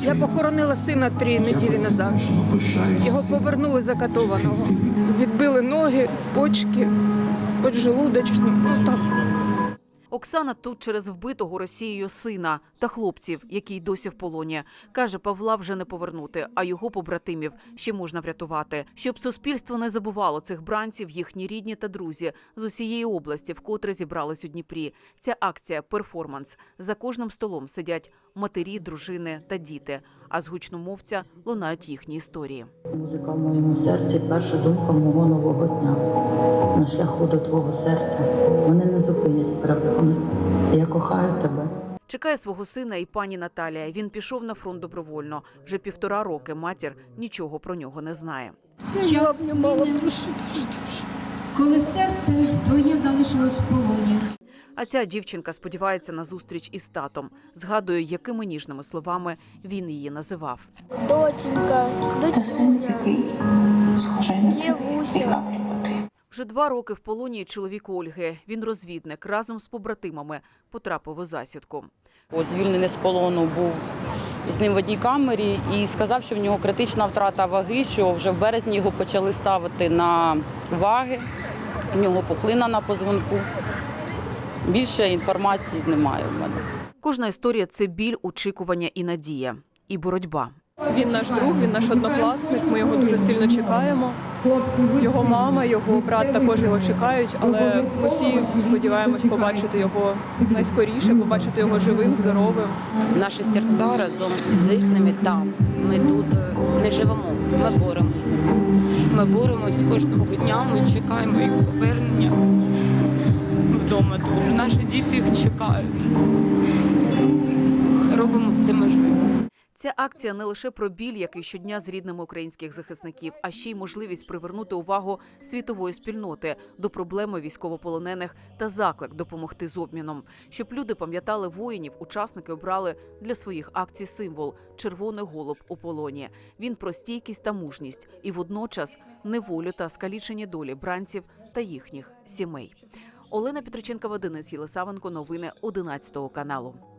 Я похоронила сина три неділі назад. Його повернули закатованого. Відбили ноги, почки, поджелудочну. Ну так. Оксана тут через вбитого Росією сина та хлопців, які й досі в полоні. Каже, Павла вже не повернути, а його побратимів ще можна врятувати. Щоб суспільство не забувало цих бранців, їхні рідні та друзі з усієї області, вкотре зібрались у Дніпрі. Ця акція перформанс. За кожним столом сидять матері, дружини та діти. А з гучномовця лунають їхні історії. Музика в моєму серці перша думка мого нового дня. На шляху до твого серця мене не зупинять перепони. Я кохаю тебе. Чекає свого сина і пані Наталія. Він пішов на фронт добровольно. Вже півтора роки матір нічого про нього не знає. Я обнімала душу дуже дуже. коли серце твоє залишилось в полоні. А ця дівчинка сподівається на зустріч із татом. Згадує, якими ніжними словами він її називав. Доченька, Та Вже два роки в полоні чоловік Ольги. Він розвідник разом з побратимами потрапив у засідку. От звільнений з полону був з ним в одній камері і сказав, що в нього критична втрата ваги, що вже в березні його почали ставити на ваги. В нього пухлина на позвонку. Більше інформації немає в мене. Кожна історія це біль, очікування і надія, і боротьба. Він наш друг, він наш однокласник. Ми його дуже сильно чекаємо. Його мама, його брат також його чекають, але ми всі сподіваємось побачити його найскоріше, побачити його живим, здоровим. Наші серця разом з їхніми там. Ми тут е, не живемо, ми боремося. Ми боремось кожного дня, ми чекаємо їх повернення вдома дуже. Наші діти їх чекають. Робимо все можливе. Ця акція не лише про біль, який щодня з рідними українських захисників, а ще й можливість привернути увагу світової спільноти до проблеми військовополонених та заклик допомогти з обміном, щоб люди пам'ятали воїнів. Учасники обрали для своїх акцій символ червоний голуб у полоні. Він про стійкість та мужність і водночас неволю та скалічені долі бранців та їхніх сімей. Олена Петриченкова, Денис Єлисавенко. Новини 11 каналу.